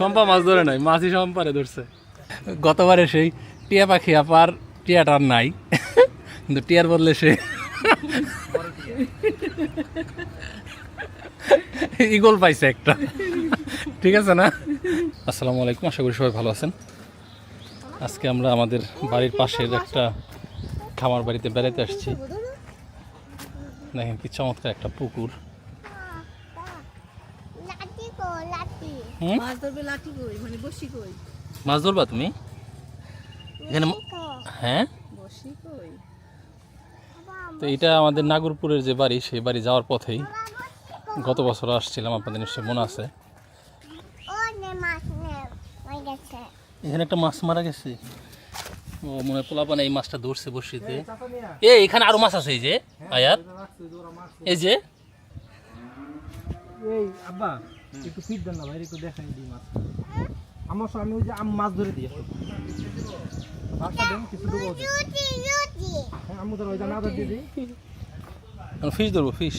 সম্পা মাছ ধরে নাই মাছই সম্পারে ধরছে। গতবারে সেই টিয়া পাখি আপার টিয়াটার নাই কিন্তু টিয়ার বদলে সে ইগল পাইছে একটা। ঠিক আছে না? আসসালামু আলাইকুম আশা করি সবাই ভালো আছেন। আজকে আমরা আমাদের বাড়ির পাশের একটা খামার বাড়িতে বেড়াতে আসছি। দেখেন কি চমৎকার একটা পুকুর। মাছ ধরবে লাঠি কই? মানে বসি কই? মাছ ধরবা তুমি? এখানে হ্যাঁ? বসি কই? তো এটা আমাদের নাগরপুরের যে বাড়ি সেই বাড়ি যাওয়ার পথেই গত বছর আসছিলাম আপনাদের নিশ্চয়ই মনে আছে। ও নে মাছ নে হয়ে গেছে। এখানে একটা মাছ মারা গেছে। ও মনে হয় পোলাপানে এই মাছটা ধরছে বসিতে। এ এখানে আরও মাছ আছে এই যে আয়াত। এই যে। এই আব্বা একটু ফিট দেন না ভাই একটু দেখেন দিই মাছ। আমার স্বামী ওই যে আম মাছ ধরে দিয়ে মাছটা দেন কিছু দেবো হ্যাঁ আমি ধর ওই যে না দিয়ে দিই। ফিশ ধরবো ফিশ